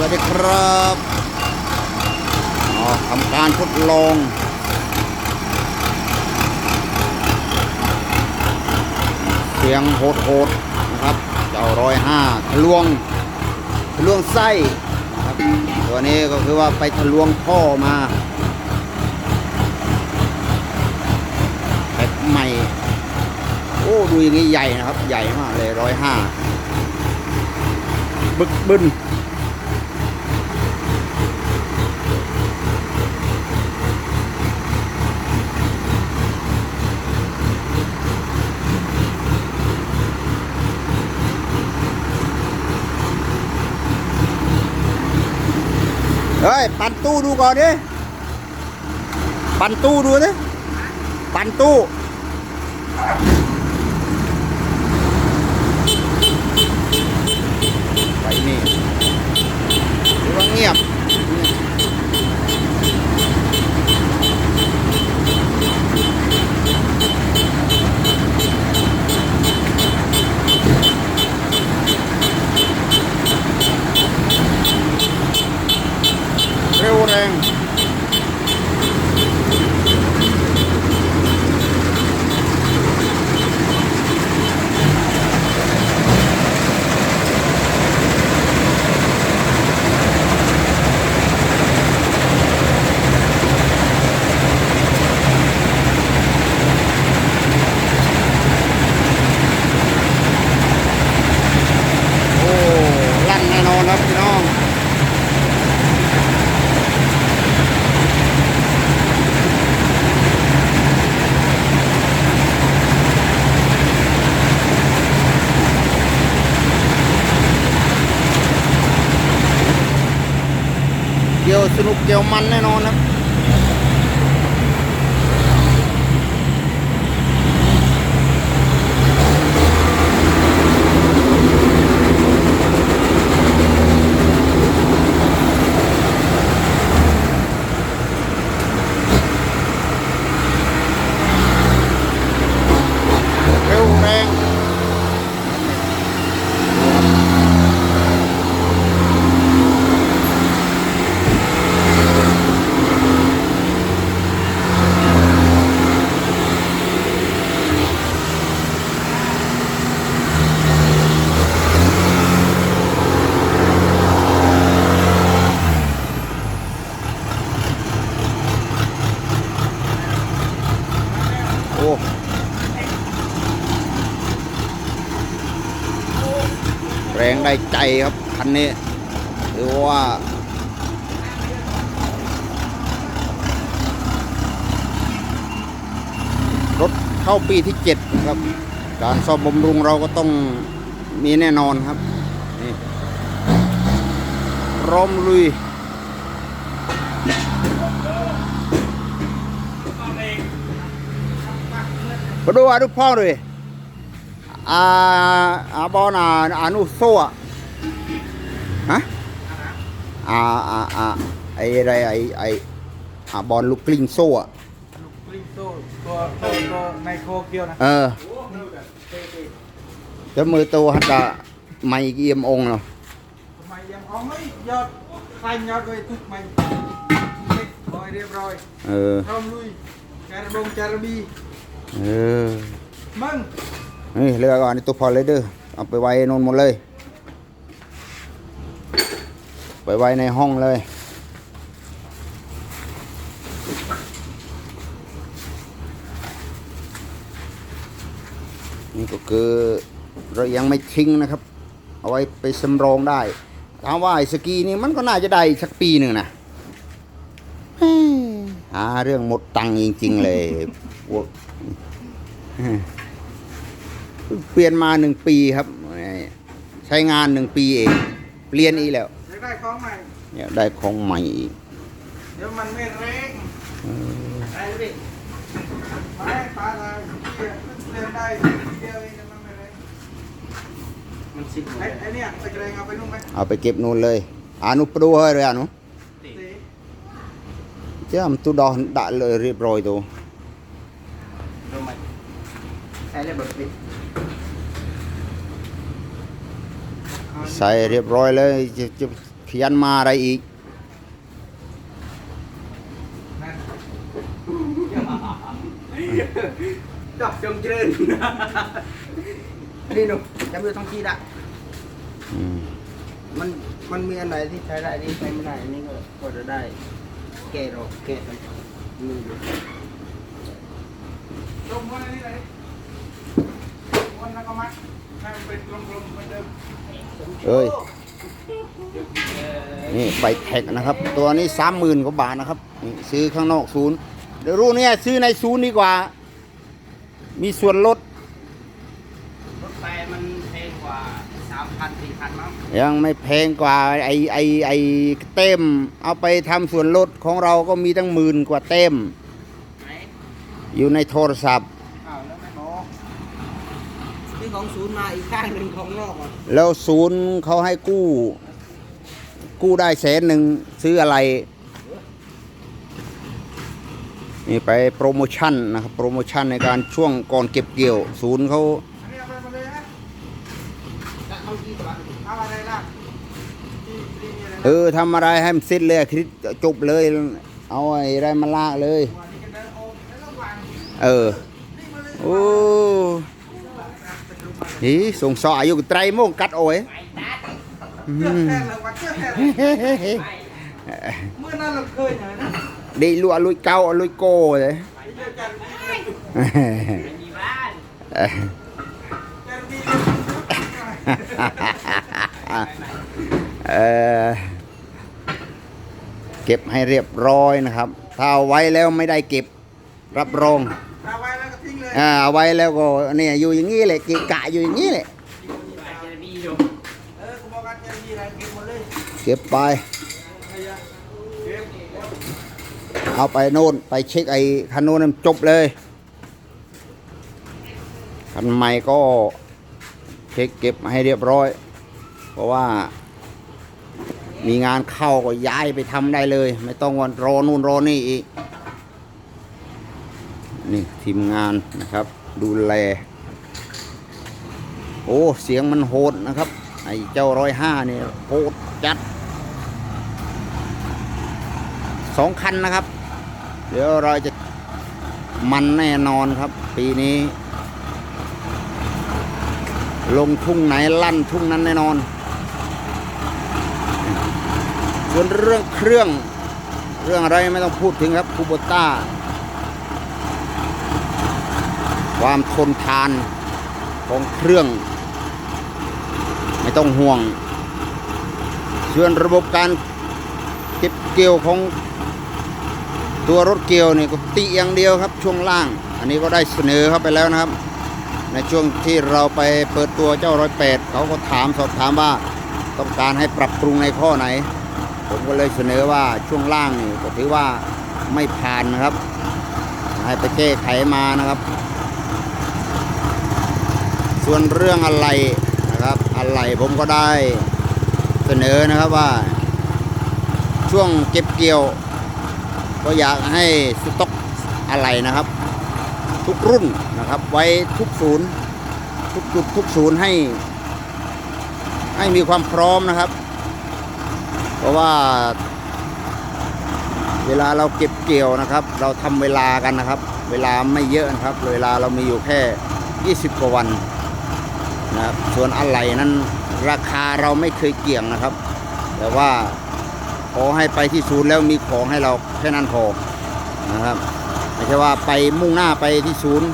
วัสดีครับอ๋อทำการทดลองเสียงโหดๆนะครับ เจ้าร้อยห้าทะลวงทะลวงไส้นะครับ ตัวนี้ก็คือว่าไปทะลวงท่อมาแบบใหม่ โอ้ดูอย่างนี้ใหญ่นะครับ ใหญ่มากเลยร้อยห้าบึกบึน เฮ้ย ปั่นตู้ดูก่อนดิ ปั่นตู้ดูดิ ปั่นตู้ ไปนี่ดูว่าเงียบ เร็วแรง โอ้ ลั่นแน่นอนครับพี่น้อง เกี่ ยวสนุกเกี่ยวมันแน่นอนครับ ได้ใจครับคันนี้หรือว่ารถเข้าปีที่เจ็ดนะครับ การซ่อมบำรุงเราก็ต้องมีแน่นอนครับ นี่ร้อมลุย มาดูอะดูพ่อเลย อ่าอาบอลอะอานุโซ่อะฮะอ่าอ่าอ่าไอ้อะไรไอ้ไอ้อาบอลลูกกลิ้งโซ่อะลูกกลิ้งโซ่ตัวตัวตัวในโคเกียวนะเออจะมือตัวหัดดะไม่เกียมอนใครยอดไว้ทุกมันเล็กร้อยเรียบร้อยเออพร้อมลุยแกระบงแกระบีเออมึงนี่เรือก่อนนี่ตัวพอเลยเด้อเอาไปไว้นนหมดเลย ไปไว้ในห้องเลยนี่ก็คือเรายังไม่ทิ้งนะครับ เอาไว้ไปสำรองได้ถามว่าไอ้สกีนี่มันก็น่าจะได้สักปีหนึ่งนะหาเรื่องหมดตังค์จริง ๆ เลยพวก เปลี่ยนมาหนึ่งปีครับ ใช้งานหนึ่งปีเอง เปลี่ยนอีกแล้วจะได้ของใหม่เนี่ยได้ของใหม่อีกเดี๋ยวมันไม่แรงได้ดิมาแรงปลาอะไรเปลี่ยนเปลี่ยนได้เดียวเองแต่มันไม่แรงมันสิบไอ้ไอ้เนี่ยตะเกรงเอาไปนุ่มไหมเอาไปเก็บนู่นเลยอานุปดูเฮ้ยเลยอานุตีเจ้ามนตุดอนดะเลยเรียบร้อยตัว รู้ไหมใช้เลยแบบนี้ ใส่เรียบร้อยเลยจะจะขยันมาอะไรอีกนั่นจับจงเจริญ นี่หนูจำเป็นต้องคิดอะอืมมันมันมีอันไหนที่ใช้ได้อันนี้ใช้ไม่ได้อันนี้ก็ก็จะได้ แก้หรอกแก้ไปมีอยู่ลงวันนี้เลยวันแล้วก็มัด ให้มันเป็นกลมๆเหมือนเดิมเอ้ยนี่ไฟแท็กนะครับ ตัวนี้สามหมื่นกว่าบาทนะครับนี่ซื้อข้างนอกศูนย์เดี๋ยวรู้เนี่ยซื้อในศูนย์ดีกว่า มีส่วนลดรถไฟมันแพงกว่าสามพันสี่พันมั้งยังไม่แพงกว่าไอไอไอเต็ม เอาไปทำส่วนลดของเราก็มีตั้งหมื่นกว่าเต็มไหนอยู่ในโทรศัพท์ อ้าวแล้วไม่บอกนี่ ของศูนย์มาอีกข้างหนึ่งของนอกอะแล้วศูนย์เขาให้กู้ กู้ได้แสนหนึ่งซื้ออะไร นี่ไปโปรโมชั่นนะครับ โปรโมชั่นในการช่วงก่อนเก็บเกี่ยว ศูนย์เขาเออทำอะไรให้มันเสร็จเลยคลิปจบเลย เอาไอ้อะไรมาลากเลย เออโอ้ หีส่งสออายุไตรโมงกัดโอ้ยเมื่อนั้นเราเคยนั้นดีลุยลุยเก้าลุยโกเลยเก็บให้เรียบร้อยนะครับ ถ้าเอาไว้แล้วไม่ได้เก็บรับรอง อาไว้แล้วก็ทิ้งเลยอ่าเอาไว้แล้วก็เนี่ยอยู่อย่างนี้แหละกิกะอยู่อย่างนี้แหละเออกูบอกกันเจอพี่อะไรเก็บหมดเลยเก็บไปขยะเก็บเอาไปโน่นไปเช็คไอ้คันโน้นให้มันจบเลย คันใหม่ก็เช็คเก็บให้เรียบร้อย เพราะว่า มีงานเข้าก็ย้ายไปทำได้เลย ไม่ต้องวันรอนู่นรอนี่อีก นี่ทีมงานนะครับ ดูแล โอ้ เสียงมันโหดนะครับ ไอ้เจ้าร้อยห้าเนี่ยโหดจัดสองคันนะครับ เดี๋ยวเราจะมันแน่นอนครับ ปีนี้ ลงทุ่งไหนลั่นทุ่งนั้นแน่นอน ส่วนเรื่องเครื่อง เรื่องอะไรไม่ต้องพูดถึงครับคูโบต้า ความทนทานของเครื่อง ไม่ต้องห่วง ส่วนระบบการเก็บเกี่ยวของตัวรถเกี่ยวนี่ก็ติอย่างเดียวครับช่วงล่าง อันนี้ก็ได้เสนอเข้าไปแล้วนะครับ ในช่วงที่เราไปเปิดตัวเจ้าร้อยแปดเขาก็ถามสอบถามว่าต้องการให้ปรับปรุงในข้อไหน ผมก็เลยเสนอว่าช่วงล่างนี่ก็ถือว่าไม่ผ่านนะครับ ให้ไปแก้ไขมานะครับ ส่วนเรื่องอะไรนะครับอะไรผมก็ได้เสนอนะครับว่า ช่วงเก็บเกี่ยว ก็อยากให้สต็อกอะไรนะครับ ทุกรุ่นนะครับไว้ทุกศูนย์ทุกจุดทุกศูนย์ให้ ให้มีความพร้อมนะครับ เพราะว่าเวลาเราเก็บเกี่ยวนะครับ เราทำเวลากันนะครับ เวลาไม่เยอะนะครับ เวลาเรามีอยู่แค่ 20 กว่าวัน นะครับส่วนอะไหล่นั้นราคาเราไม่เคยเกี่ยงนะครับ แต่ว่าขอให้ไปที่ศูนย์แล้วมีของให้เราแค่นั้นพอนะครับไม่ใช่ว่าไปมุ่งหน้าไปที่ศูนย์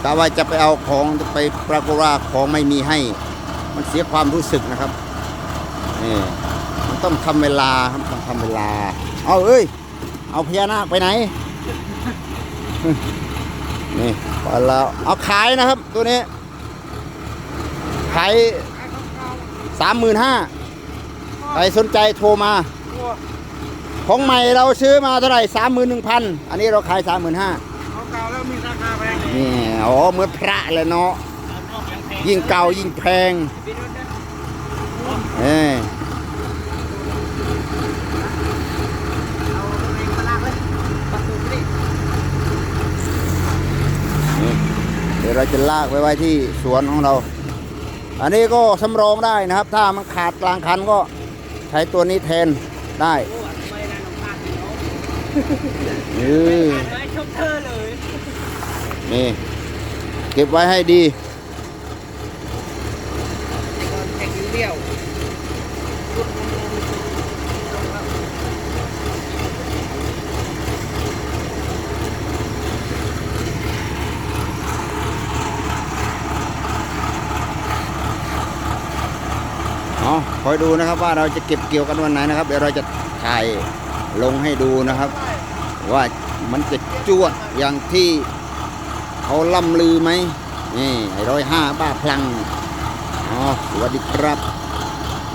แต่ว่าจะไปเอาของไปปรากฏว่าของไม่มีให้ มันเสียความรู้สึกนะครับนี่มันต้องทำเวลาครับต้องทำเวลา เอาเอ้ย เอาพญานาคไปไหนนี่ไปแล้วเอาขายนะครับตัวนี้ ขายสามหมื่นห้าใครสนใจโทรมาตัวของใหม่เราซื้อมาเท่าไหร่สามหมื่นหนึ่งพันอันนี้เราขายสามหมื่นห้าเขาเก่าแล้วมีราคาแพงเลยนี่อ๋อเหมือนพระเลยเนาะนอกยังแพงยิ่งเก่ายิ่งแพงพี่นุ่นนะเอ้ยเอาเองมาลากเลยปัดตูดดินี่เดี๋ยวเราจะลากไปไว้ที่สวนของเรา อันนี้ก็สำรองได้นะครับ ถ้ามันขาดกลางคันก็ใช้ตัวนี้แทนได้โอ้ทำไมนายน้องพาดเนาะเออไว้ชมเธอเลยนี่ เก็บไว้ให้ดีแข่งเดียว อ๋อคอยดูนะครับว่าเราจะเก็บเกี่ยวกันวันไหนนะครับ เดี๋ยวเราจะถ่ายลงให้ดูนะครับ ว่ามันจะจวดอย่างที่เขาล่ำลือไหมนี่ร้อยห้าบ้าพลังอ๋อสวัสดีครับ